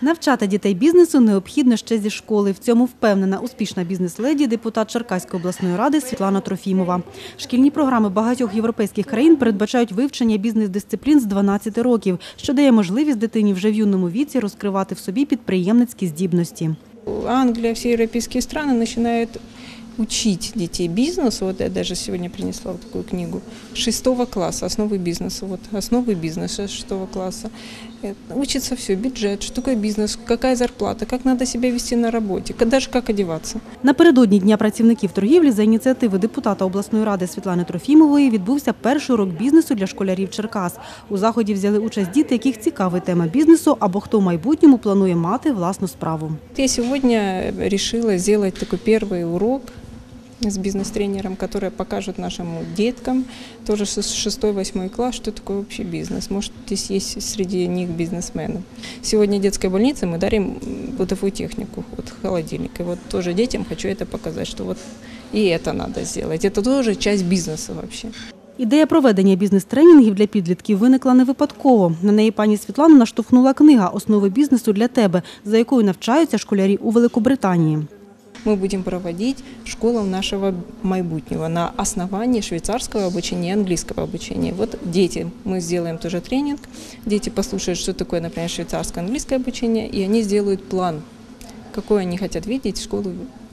Навчати дітей бізнесу необхідно ще зі школи. В цьому впевнена успішна бізнес-леді, депутат Черкаської обласної ради Світлана Трофімова. Шкільні програми багатьох європейських країн передбачають вивчення бізнес-дисциплін з 12 років, що дає можливість дитині вже в юному віці розкривати в собі підприємницькі здібності. Англия, все европейские страны начинают учить детей бизнесу. Вот я даже сегодня принесла вот такую книгу. С шестого класса основы бизнеса. Вот основы бизнеса с шестого класса. Э, Учится все, бюджет, что такое бизнес, какая зарплата, как надо себя вести на работе, как- даже как одеваться. Напередодні Дня працівників торгівлі за ініціативи депутата обласної ради Світлани Трофімової відбувся перший урок бізнесу для школярів Черкас. У заході взяли участь діти, яких цікавить тема бізнесу або хто в майбутньому планує мати власну справу. Я сегодня решила сделать такой первый урок с бизнес-тренером, который покажет нашим деткам, тоже с 6-8 класс, что такое вообще бизнес. Может, здесь есть среди них бизнесмены. Сегодня в детской больнице мы дарим м, бытовую технику, вот холодильник. И вот тоже детям хочу это показать, что вот и это надо сделать. Это тоже часть бизнеса вообще. Ідея проведення бізнес-тренінгів для підлітків виникла не випадково. На неї пані Світлана наштовхнула книга Основи бізнесу для тебе, за якою навчаються школярі у Великобританії. Мы будем проводить школам нашего майбутнего на основании швейцарского обучения и английского обучения. Вот дети, мы сделаем тоже тренинг, дети послушают, что такое, например, швейцарское английское обучение, и они сделают план, какой они хотят видеть школу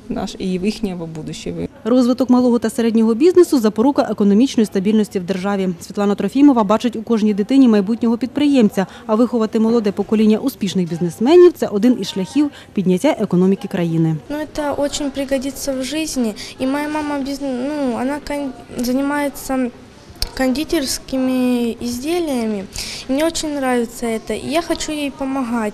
наш, и ихнего будущего. Розвиток малого та середнього бізнесу запорука економічної стабільності в державі. Світлана Трофімова бачить у кожній дитині майбутнього підприємця, а виховати молоде покоління успішних бізнесменів це один із шляхів підняття економіки країни. Ну, это очень пригодится в жизни. И моя мама, ну, она кон- занимается кондитерскими изделиями. Мне очень нравится это. И я хочу ей помогать.